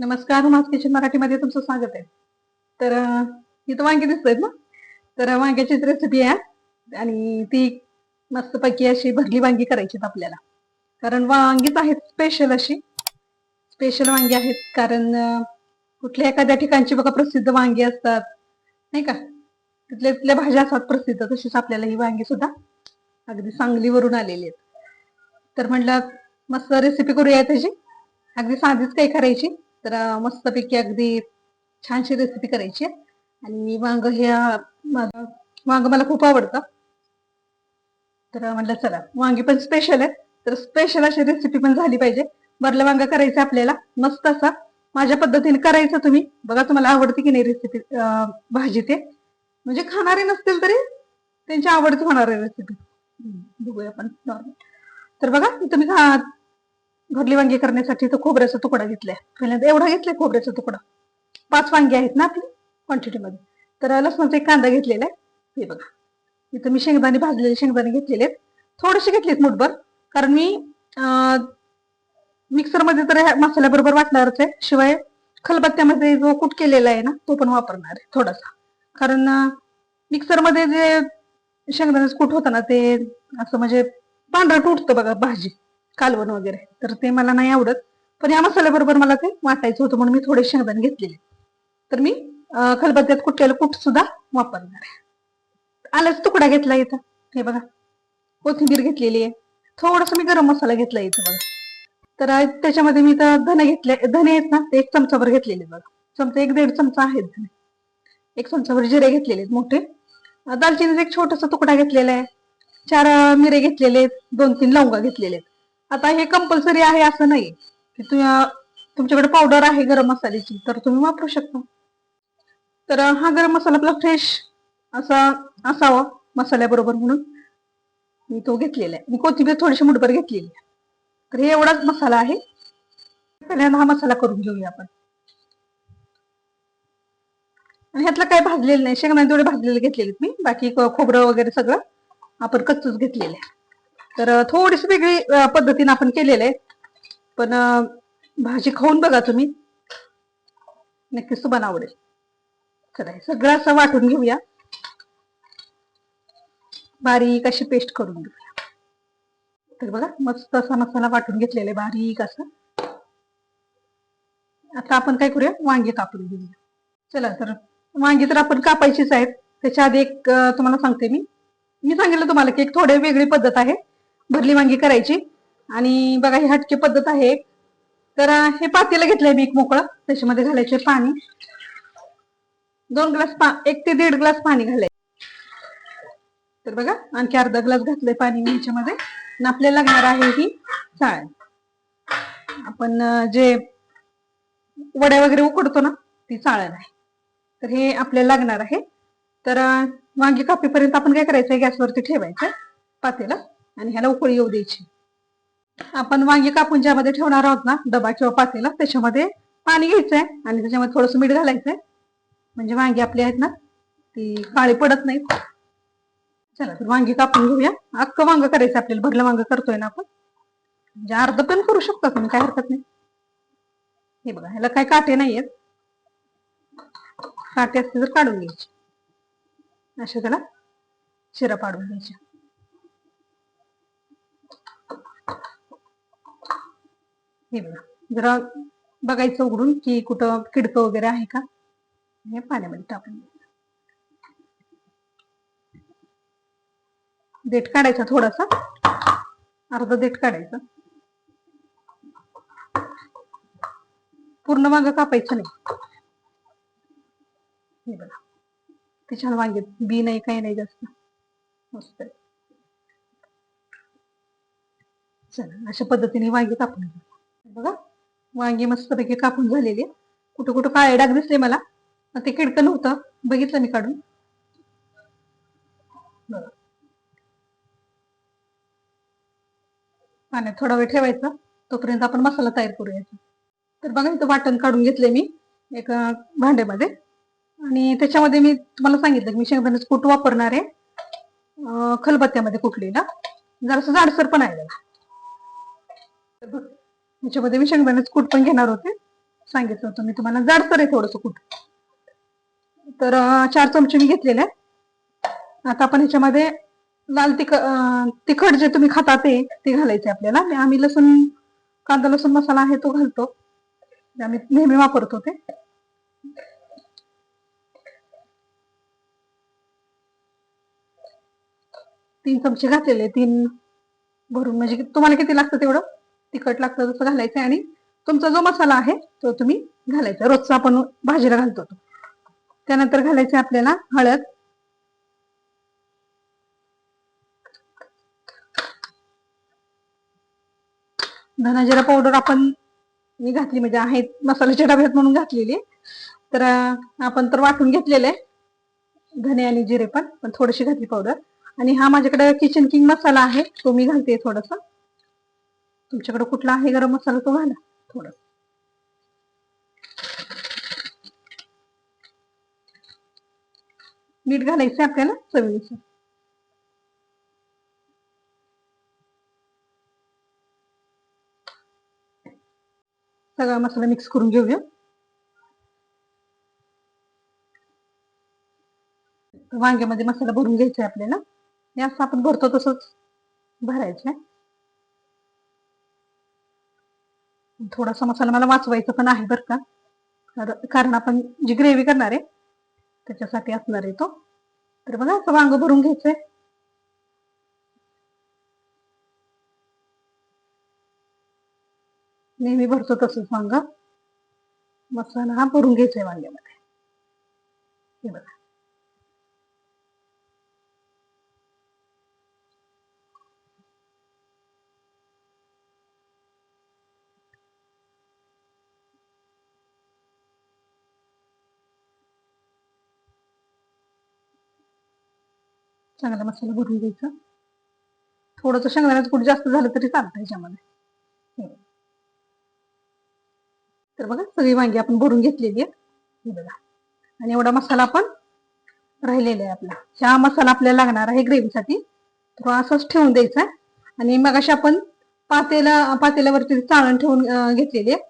नमस्कार माझ किचन मराठीमध्ये तुमचं स्वागत आहे. तर इथं वांगी दिसत आहेत ना? तर वांग्याचीच रेसिपी आहे. आणि ती मस्तपैकी अशी भरली वांगी करायची आहेत आपल्याला. कारण वांगीच आहेत स्पेशल अशी. स्पेशल वांगी आहेत कारण कुठल्या एखाद्या ठिकाणची बघा प्रसिद्ध वांगी असतात. नाही का? तिथल्या तिथल्या भाज्या असतात प्रसिद्ध तशीच आपल्याला ही वांगी सुद्धा अगदी सांगलीवरून आलेली आहेत. तर म्हटलं मस्त रेसिपी करूया त्याची. अगदी साधीच काही करायची. तर मस्तपैकी अगदी छानशी रेसिपी करायची आहे. आणि वांग हे वांग मला खूप आवडतं. तर म्हणलं म्हटलं चला वांगी पण स्पेशल आहे. तर स्पेशल अशी रेसिपी पण झाली पाहिजे. भरलं वांग करायचं आपल्याला. मस्त असा माझ्या पद्धतीने करायचं तुम्ही. बघा तुम्हाला आवडते की नाही रेसिपी भाजी ते. म्हणजे खाणारे नसतील तरी त्यांची आवडती होणार आहे रेसिपी बघूया आपण. नॉर्मल तर बघा तुम्ही खा- भरली वांगी करण्यासाठी तो खोबऱ्याचा तुकडा घेतलाय. पहिल्यांदा एवढा घेतलाय खोबऱ्याचा तुकडा. पाच वांगी आहेत ना आपली क्वांटिटी मध्ये. तर लसणाचा एक कांदा घेतलेला आहे. हे बघा. इथं मी शेंगदाणे भाजलेले शेंगदाणे घेतलेले आहेत. थोडेसे घेतलेत मुठभर. कारण मी मिक्सरमध्ये तर ह्या मसाल्याबरोबर वाटणारच आहे. शिवाय खलबत्त्यामध्ये जो कूट केलेला आहे ना तो पण वापरणार आहे थोडासा. कारण मिक्सरमध्ये जे शेंगदाण्याचं कूट होतं ना ते असं म्हणजे पांढरट उठतं बघा भाजी. कालवण वगैरे. तर ते मला नाही आवडत. पण या मसाल्याबरोबर मला ते वाटायचं होतं म्हणून मी थोडे शेंगदाणे घेतलेले. तर मी खलबत्त्यात कुटलेलं कूट सुद्धा वापरणार आहे. आल्याचा तुकडा घेतला इथं. हे बघा. कोथिंबीर घेतलेली आहे. थोडस मी गरम मसाला घेतला इथं बघा. तर त्याच्यामध्ये मी तर धने घेतले धने आहेत ना ते एक चमचाभर घेतलेले बघा. चमचा एक दीड चमचा आहेत धने. एक चमचाभर जिरे घेतलेले आहेत मोठे. दालचिनीचा एक छोटासा तुकडा घेतलेला आहे. चार मिरे घेतलेले आहेत. दोन तीन लवंगा घेतलेले आहेत. आता हे कंपल्सरी आहे असं नाही. की तुमच्याकडे पावडर आहे गरम मसाल्याची तर तुम्ही वापरू शकता. तर हा गरम मसाला आपला फ्रेश असा असावा मसाल्याबरोबर म्हणून. मी तो घेतलेला आहे. मी कोथिंबीर थोडीशी मुठभर घेतलेली आहे. तर हे एवढाच मसाला आहे. पहिल्यांदा हा मसाला करून घेऊया आपण. आणि ह्यातलं काय भाजलेलं नाही. शेंगदाणे थोडे भाजलेले घेतलेले मी. बाकी खोबरं वगैरे सगळं आपण कच्चच घेतलेलं आहे. तर थोडीशी वेगळी पद्धतीने आपण केलेलं आहे. पण भाजी खाऊन बघा तुम्ही. नक्कीच तुम्हाला आवडेल. चला हे सगळं असं वाटून घेऊया. बारीक अशी पेस्ट करून घेऊया. तर बघा मस्त असा मसाला वाटून घेतलेला आहे बारीक असा. आता आपण काय करूया? वांगी कापून घेऊया. चला तर वांगी तर आपण कापायचीच आहेत. त्याच्या आधी एक तुम्हाला सांगते मी. मी सांगितलं तुम्हाला की एक थोडी वेगळी पद्धत आहे. भरली वांगी करायची. आणि बघा ही हटके पद्धत आहे एक. तर हे पातेलं घेतलंय मी एक मोकळं. त्याच्यामध्ये घालायचे पाणी. दोन ग्लास पा एक ते दीड ग्लास पाणी घालाय तर बघा आणखी अर्धा ग्लास घातलंय पाणी ह्याच्यामध्ये आणि आपल्याला लागणार आहे ही चाळ आपण जे वड्या वगैरे उकडतो ना ती चाळण आहे तर हे आपल्याला लागणार आहे. तर वांगी कापीपर्यंत आपण काय करायचंय? गॅसवरती ठेवायचं पातेला. आणि ह्याला उकळी येऊ द्यायची. आपण वांगी कापून ज्यामध्ये ठेवणार आहोत ना डबा किंवा पातेला त्याच्यामध्ये पाणी घ्यायचंय आणि त्याच्यामध्ये थोडस मीठ घालायचंय. म्हणजे वांगी आपली आहेत ना ती काळी पडत नाहीत. चला तर वांगी कापून घेऊया. अख्खं वांग करायचं आपल्याला भरलं वांग करतोय ना आपण. म्हणजे अर्ध पण करू शकता तुम्ही काय हरकत नाही. हे बघा ह्याला काय काटे नाहीयेत. काटे असते तर काढून घ्यायचे. अशा त्याला शिरा पाडून घ्यायच्या. हे बघा. जरा बघायचं उघडून की कुठं किडकं वगैरे आहे का? हे पाण्यामध्ये टाकून देठ काढायचा थोडासा. अर्धा देठ काढायचा. पूर्ण माग कापायचं नाही. हे बघा. ते छान वांगे बी नाही काही नाही जास्त. मस्त चला अशा पद्धतीने वांगे कापून घ्या. बघा. वांगी मस्तपैकी कापून झालेली. आहे. कुठं कुठं काळे डाग दिसले मला. ते किडकं नव्हतं. बघितलं मी काढून. पाण्यात थोडा वेळ ठेवायचा. तोपर्यंत आपण मसाला तयार करूयाचा तर बघा इथं वाटण काढून घेतले मी. एका भांड्यामध्ये. आणि त्याच्यामध्ये मी तुम्हाला सांगितलं की मी शेंगदाण्याचं कूट वापरणार आहे. खलबत्त्यामध्ये कुठलीला जरासं जाडसर पण आहे. बघ, याच्यामध्ये मी शेंगदाण्याचं कूट पण घेणार होते. सांगितलं होतं मी तुम्हाला. जाडसर आहे थोडस कूट. तर चार चमचे मी घेतलेले आहे आता आपण ह्याच्यामध्ये लाल तिख तिखट जे तुम्ही खाता ते ते घालायचे आपल्याला. आम्ही लसूण कांदा लसूण मसाला आहे तो घालतो. आम्ही नेहमी वापरतो ते तीन चमचे घातलेले तीन भरून. म्हणजे तुम्हाला किती लागतं तेवढं? तिखट लागतं तसं घालायचं आणि तुमचा जो मसाला आहे तो तुम्ही घालायचा. रोजचा आपण भाजीला घालतो त्यानंतर घालायचे आपल्याला हळद. धनाजिरा पावडर आपण मी घातली म्हणजे आहे मसाल्याच्या डब्यात म्हणून घातलेली तर आपण तर वाटून घेतलेलं आहे. धने आणि जिरे पण पण थोडीशी घातली पावडर आणि हा माझ्याकडे किचन किंग मसाला आहे तो मी घालते थोडासा. तुमच्याकडे कुठला आहे गरम मसाला तो घाला थोडं. मीठ घालायचं आपल्याला चवीनुसार. सगळा मसाला मिक्स करून घेऊया. वांग्यामध्ये मसाला भरून घ्यायचा आहे आपल्याला. हे असं आपण भरतो तसंच भरायचं आहे थोडासा मसाला मला वाचवायचा पण आहे बरं का. कारण- आपण जी ग्रेव्ही करणार आहे त्याच्यासाठी असणार आहे तो. तर बघा असं वांग भरून घ्यायचंय. नेहमी भरतो तसंच वांग. मसाला हा भरून घ्यायचा आहे वांग्यामध्ये. हे बघा. चांगला मसाला भरून घ्यायचा. थोडंसं शेंगदाण्याचं कूट जास्त झालं तरी चालतं ह्याच्यामध्ये तर बघा सगळी वांगी आपण भरून घेतलेली आहे बघा. आणि एवढा मसाला आपण राहिलेला आहे आपला. हा मसाला आपल्याला लागणार आहे ग्रेव्हीसाठी तो असंच ठेवून द्यायचा आणि मग अशा आपण पातेला पातेल्यावरती चाळण ठेवून घेतलेली आहे.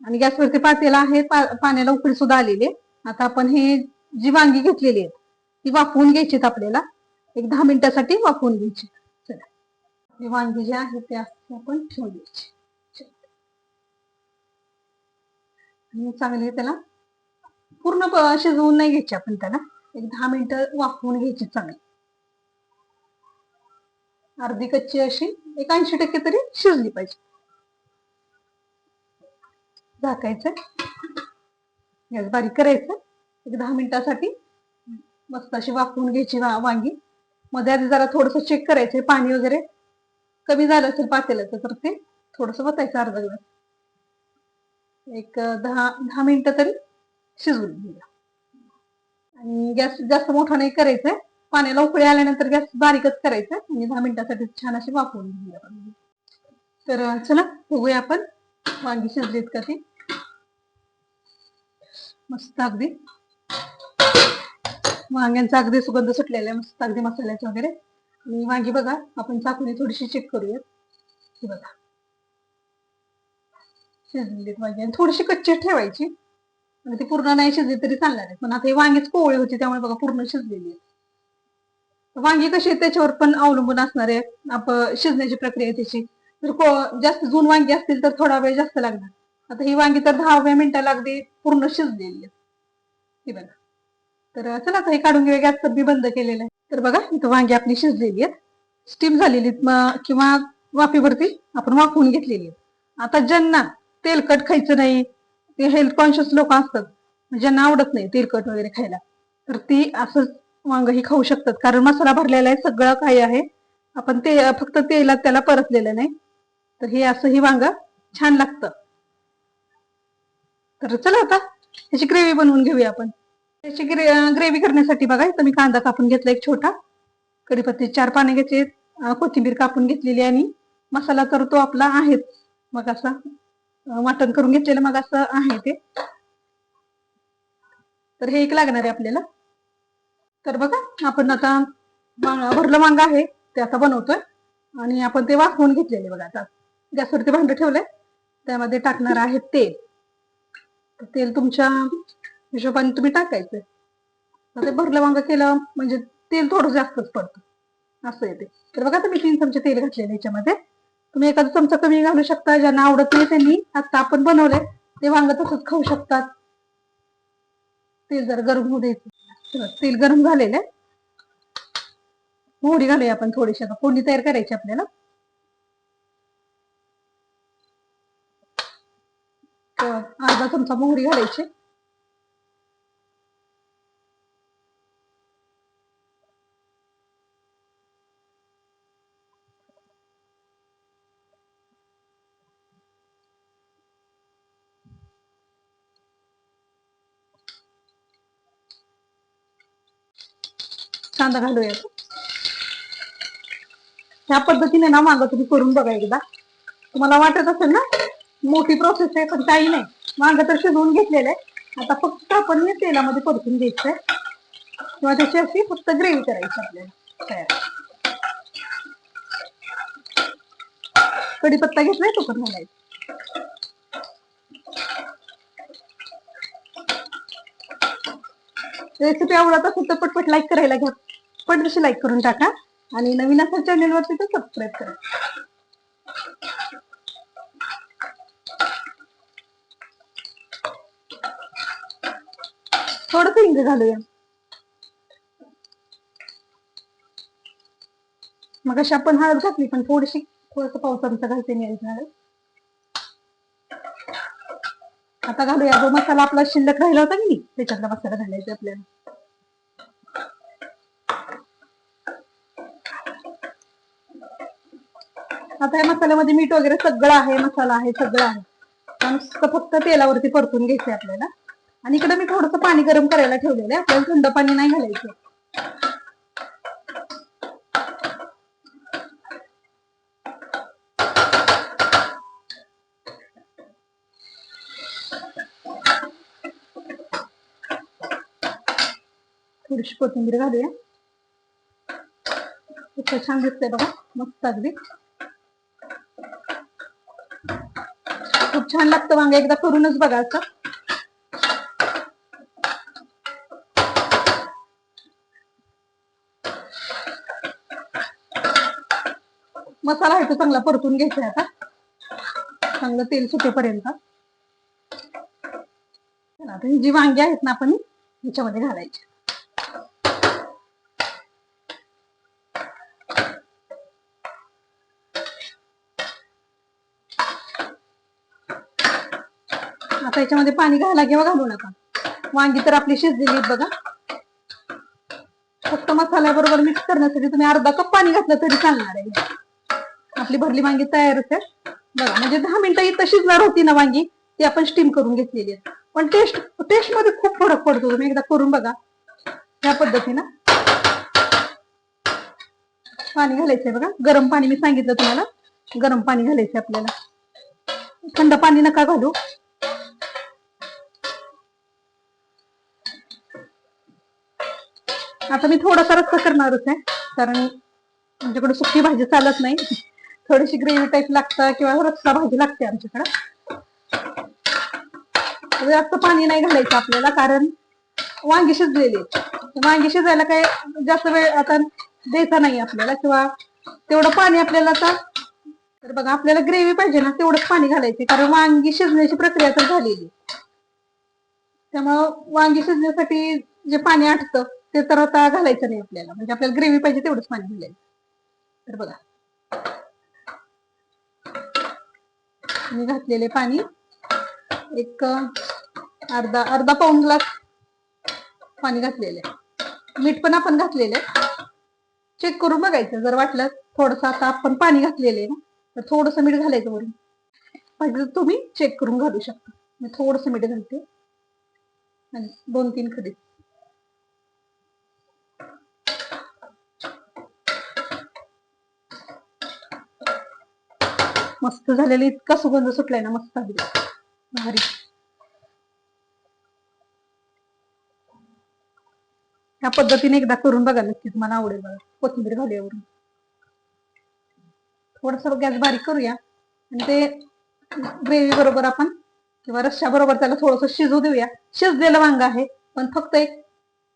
आणि गॅसवरती पातेला आहे पाण्याला उकळी सुद्धा आलेली आहे. आता आपण हे जी वांगी घेतलेली आहेत ती वाफवून घ्यायची आपल्याला. एक दहा मिनिटासाठी वाफवून घ्यायची. चला. हे वांगी जे आहे ते आपण ठेवून द्यायचे. आणि चांगले त्याला पूर्ण शिजवून नाही घ्यायचे आपण त्याला. एक दहा मिनिटं वाफवून घ्यायची चांगली. अर्धी कच्ची अशी एक ऐंशी टक्के तरी शिजली पाहिजे. झाकायचं. गॅस बारीक करायचं. एक दहा मिनिटासाठी मस्त अशी वाफवून घ्यायची वा- वांगी. मध्ये आधी जरा थोडस चेक करायचंय पाणी वगैरे. कमी झालं असेल पातेल्याचं तर ते थोडस वतायचं अर्धा ग्लास. एक दहा दहा मिनिटं तरी शिजवून घेऊया. आणि गॅस जास्त मोठा नाही करायचंय. पाण्याला उकळी आल्यानंतर गॅस बारीकच करायचा आणि दहा मिनिटासाठी छान अशी वापरून घेऊया तर चला बघूया आपण. वांगी शिजलीत का ती? मस्त अगदी. वांग्यांचा अगदी सुगंध सुटलेला आहे मस्त अगदी मसाल्याचा वगैरे. आणि वांगी बघा आपण चाकूने थोडीशी चेक करूयात. हे बघा. शिजलेलीत वांगी. आणि थोडीशी कच्ची ठेवायची. आणि ती पूर्ण नाही शिजली तरी चालणार आहे. पण आता हे वांगीच कोवळी होती त्यामुळे बघा पूर्ण शिजलेली आहे. वांगी कशी त्याच्यावर पण अवलंबून असणार आहे. आपण शिजण्याची प्रक्रिया त्याची. जर को- जास्त जून वांगी असतील तर थोडा वेळ जास्त लागणार. आता ही वांगी तर दहाव्या मिनिटाला अगदी पूर्ण शिजलेली आहे. ही बघा. तर चला आता हे काढून घेऊया. गॅस तर बंद केलेलं आहे. तर बघा इथं वांगी आपली शिजलेली आहेत. स्टीम झालेली आहेत किंवा वाफेवरती आपण वाफवून घेतलेली आहेत. आता ज्यांना तेलकट खायचं नाही ते हेल्थ कॉन्शियस लोक असतात. ज्यांना आवडत नाही तेलकट वगैरे खायला तर ती असंच वांग ही खाऊ शकतात. कारण मसाला भरलेला आहे सगळं काही आहे. आपण ते फक्त तेलात त्याला परतलेलं नाही. तर हे असं ही वांग छान लागतं. तर चला आता ह्याची ग्रेव्ही बनवून घेऊया आपण. त्याची ग्रेव्ही करण्यासाठी बघा इथं मी कांदा कापून घेतला एक छोटा. कढीपत्ते चार पाने घेतले कोथिंबीर कापून घेतलेली आणि मसाला तर तो आपला आहेच. मग असा वाटण करून घेतलेलं मग असं आहे ते. तर हे एक लागणार आहे आपल्याला. तर बघा आपण आता भरलं वांग आहे ते आता बनवतोय. आणि आपण ते वाफवून घेतलेले बघा आता. गॅसवरती भांडं ठेवलंय. त्यामध्ये टाकणार आहे तेल. तेल तुमच्या हिशोबाने तुम्ही टाकायचं. तर ते भरलं वांग केलं म्हणजे तेल थोडं जास्तच पडतं. असं येते तर बघा तुम्ही तीन चमचे तेल घातलेले याच्यामध्ये. तुम्ही एखादा चमचा कमी घालू शकता ज्यांना आवडत नाही त्यांनी आता आपण बनवले ते वांग तसंच खाऊ शकतात. तेल जरा गरम होऊ द्यायचं. तेल गरम झालेलं आहे. मोहरी घालूया आपण थोडीशी. आता फोडणी तयार करायची आपल्याला. अर्धा चमचा मोहरी घालायची. कांदा घालूया. ह्या पद्धतीने ना मागं तुम्ही करून बघा एकदा. तुम्हाला वाटत असेल ना मोठी प्रोसेस आहे पण काही नाही. मागं तर शिजवून घेतलेलं आहे. आता फक्त आपण तेलामध्ये परतून घ्यायचंय. किंवा त्याची अशी फक्त ग्रेव्ही करायची आपल्याला. तयार. कढीपत्ता घेतलाय तो पण घालायचा. रेसिपी आवडत असेल तर पटपट लाईक करायला घ्या. पटकशी लाईक करून टाका आणि नवीन असा चॅनल वरती तर सबस्क्राईब करा. थोडस हिंग घालूया. मग अशी आपण हळद घातली पण थोडीशी थोडस पावसाचं घालते मी हळद. आता घालूया. जो मसाला आपला शिल्लक राहिला होता की नाही? त्याच्यातला मसाला घालायचा आपल्याला. आता या मसाल्यामध्ये मीठ वगैरे सगळं आहे मसाला आहे सगळं आहे. नुसतं फक्त तेलावरती परतून घ्यायचंय आपल्याला. आणि इकडे मी थोडस पाणी गरम करायला ठेवलेलं आहे. आपल्याला थंड पाणी नाही घालायचं. थोडीशी कोथिंबीर घालूया. इतकं छान दिसतंय बघा. मस्त अगदी. खूप छान लागतं वांग. एकदा करूनच बघा असं. मसाला आहे तो चांगला परतून घ्यायचा आता. चांगलं तेल सुटेपर्यंत. आता जी वांगी आहेत ना आपण ह्याच्यामध्ये घालायची. त्याच्यामध्ये पाणी घाला किंवा घालू नका. वांगी तर आपली शिजलेली बघा. फक्त मसाल्याबरोबर मिक्स करण्यासाठी तुम्ही अर्धा कप पाणी घातलं तरी चालणार आहे. आपली भरली वांगी तयारच आहे. बघा म्हणजे दहा मिनिटं इथं शिजणार होती ना वांगी ती आपण स्टीम करून घेतलेली आहे पण टेस्ट टेस्टमध्ये खूप फरक पडतो. तुम्ही एकदा करून बघा. ह्या पद्धतीनं. पाणी घालायचंय बघा. गरम पाणी मी सांगितलं तुम्हाला. गरम पाणी घालायचंय आपल्याला. थंड पाणी नका घालू. आता मी थोडासा रस्सा करणारच आहे. कारण आमच्याकडे सुकी भाजी चालत नाही. थोडीशी ग्रेव्ही टाईप लागतं किंवा रस्सा भाजी लागते आमच्याकडे. जास्त पाणी नाही घालायचं आपल्याला कारण वांगी शिजलेली वांगी शिजायला काय जास्त वेळ आता द्यायचा नाही आपल्याला किंवा तेवढं पाणी आपल्याला आता तर बघा आपल्याला ग्रेव्ही पाहिजे ना तेवढंच पाणी घालायचे कारण वांगी शिजण्याची प्रक्रिया तर झालेली त्यामुळं वांगी शिजण्यासाठी जे पाणी आटतं ते तर आता घालायचं नाही आपल्याला. म्हणजे आपल्याला ग्रेव्ही पाहिजे तेवढंच पाणी घालायचं. तर बघा. मी घातलेले पाणी. एक अर्धा अर्धा पाऊन ग्लास पाणी घातलेले मीठ पण आपण घातलेले चेक करून बघायचं. जर वाटलं थोडस आता आपण पाणी घातलेले ना तर थोडस मीठ घालायचं वरून. पाहिजे तर तुम्ही चेक करून घालू शकता. मी थोडस मीठ घालते. आणि दोन तीन खडी. मस्त झालेलं इतका सुगंध सुटलाय ना मस्त अगदी. भारी. ह्या पद्धतीने एकदा करून बघा नक्की तुम्हाला आवडेल बघा. कोथिंबीर घालूयावरून. थोडस गॅस बारीक करूया. आणि ते ग्रेव्ही बरोबर आपण किंवा रश्श्याबरोबर त्याला थोडस शिजू देऊया. शिजलेलं वांग आहे पण फक्त एक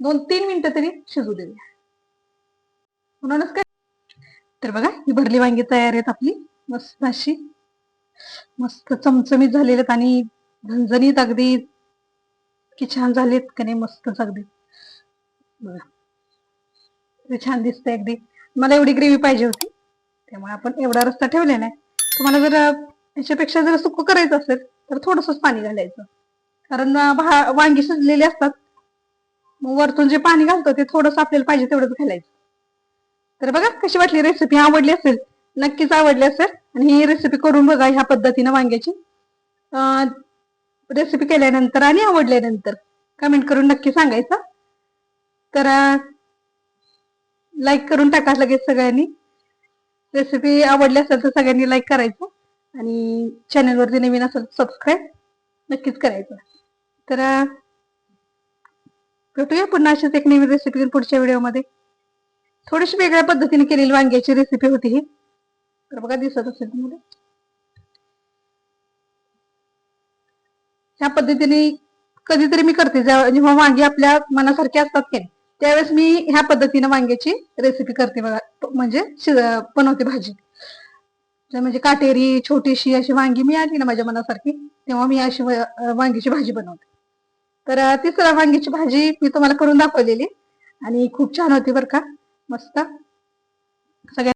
दोन तीन मिनिटं तरी शिजू देऊया. म्हणूनच काय? तर बघा ही भरली वांगी तयार आहेत आपली. मस्त अशी. मस्त चमचमीत झालेले आहेत आणि झणझणीत अगदी की छान झालेत का नाही मस्तच अगदी. बघा. छान दिसतंय अगदी. मला एवढी ग्रेव्ही पाहिजे होती. त्यामुळे आपण एवढा रस्ता ठेवलेला आहे. तुम्हाला जर याच्यापेक्षा जर सुक करायचं असेल तर थोडंसंच पाणी घालायचं. कारण भा- वांगी शिजलेली असतात. मग वरतून जे पाणी घालतो ते थोडंसं आपल्याला पाहिजे तेवढंच घालायचं. तर बघा कशी वाटली रेसिपी आवडली असेल? नक्कीच आवडली असेल. आणि ही रेसिपी करून बघा ह्या पद्धतीनं वांग्याची. रेसिपी केल्यानंतर आणि आवडल्यानंतर कमेंट करून नक्की सांगायचं. तर लाईक करून टाका लगेच सगळ्यांनी. रेसिपी आवडली असेल तर सगळ्यांनी लाईक करायचं. आणि चॅनलवरती नवीन असेल सबस्क्राईब नक्कीच करायचं. तर भेटूया पुन्हा अशीच एक नवीन रेसिपी पुढच्या व्हिडिओमध्ये थोडीशी वेगळ्या पद्धतीने केलेली वांग्याची रेसिपी होती ही. तर बघा दिसत असेल तुम्हाला. ह्या पद्धतीने कधीतरी मी करते. जेव्हा म्हणजे जेव्हा वांगी आपल्या मनासारखी असतात की नाही, त्यावेळेस मी ह्या पद्धतीने वांग्याची रेसिपी करते बघा. म्हणजे बनवते भाजी. तर म्हणजे काटेरी छोटीशी अशी वांगी मी आली ना माझ्या मनासारखी तेव्हा मी अशी वांगीची भाजी बनवते. तर अं, तिसरा वांगीची भाजी मी तुम्हाला करून दाखवलेली आणि खूप छान होती बरं का. मस्त. सगळ्या